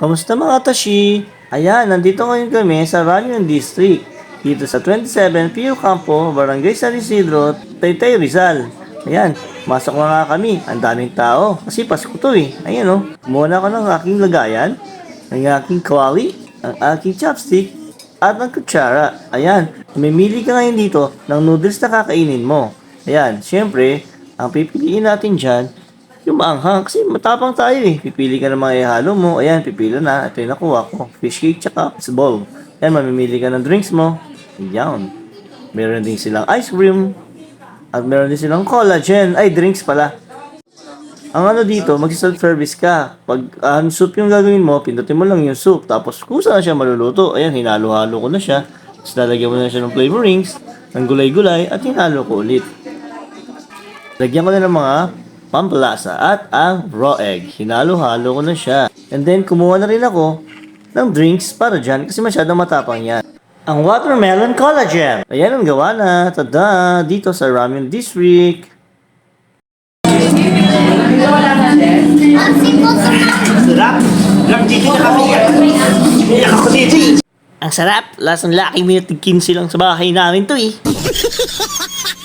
Kamusta mga Tashi? Ayan, nandito ngayon kami sa Ranyon District. Dito sa 27 Pio Campo, Barangay San Isidro, Taytay Rizal. Ayan, masok na nga kami. Ang daming tao. Kasi Pasko to eh. Ayan oh. Kumuha na ako ng aking lagayan, ng aking kawali, ang aking chopstick, at ng kutsara. Ayan, mamimili ka ngayon dito ng noodles na kakainin mo. Ayan, syempre, ang pipiliin natin dyan, yung maanghang. Kasi matapang tayo eh. Pipili ka ng mga ihalo mo. Ayan, pipila na. Ito yung nakuha ko. Fish cake tsaka bowl. Ayan, mamimili ka ng drinks mo. Ayan. Meron din silang ice cream. At meron din silang collagen. Ay, drinks pala. Ang ano dito, mag-self-service ka. Pag um, soup yung gagawin mo, pindutin mo lang yung soup. Tapos, kung saan siya maluluto, ayan, hinalo-halo ko na siya. Tapos, lalagyan mo na siya ng flavorings, ng gulay-gulay, at hinalo ko ulit. Lagyan ko na ng mga pampalasa at ang raw egg. Hinalo-halo ko na siya. And then, kumuha na rin ako ng drinks para dyan kasi masyadong matapang yan. Ang watermelon collagen. Ayan ang gawa na. Tada! Dito sa Ramen District. Ang sarap. Lasang laki minute 15 lang sa bahay namin to eh.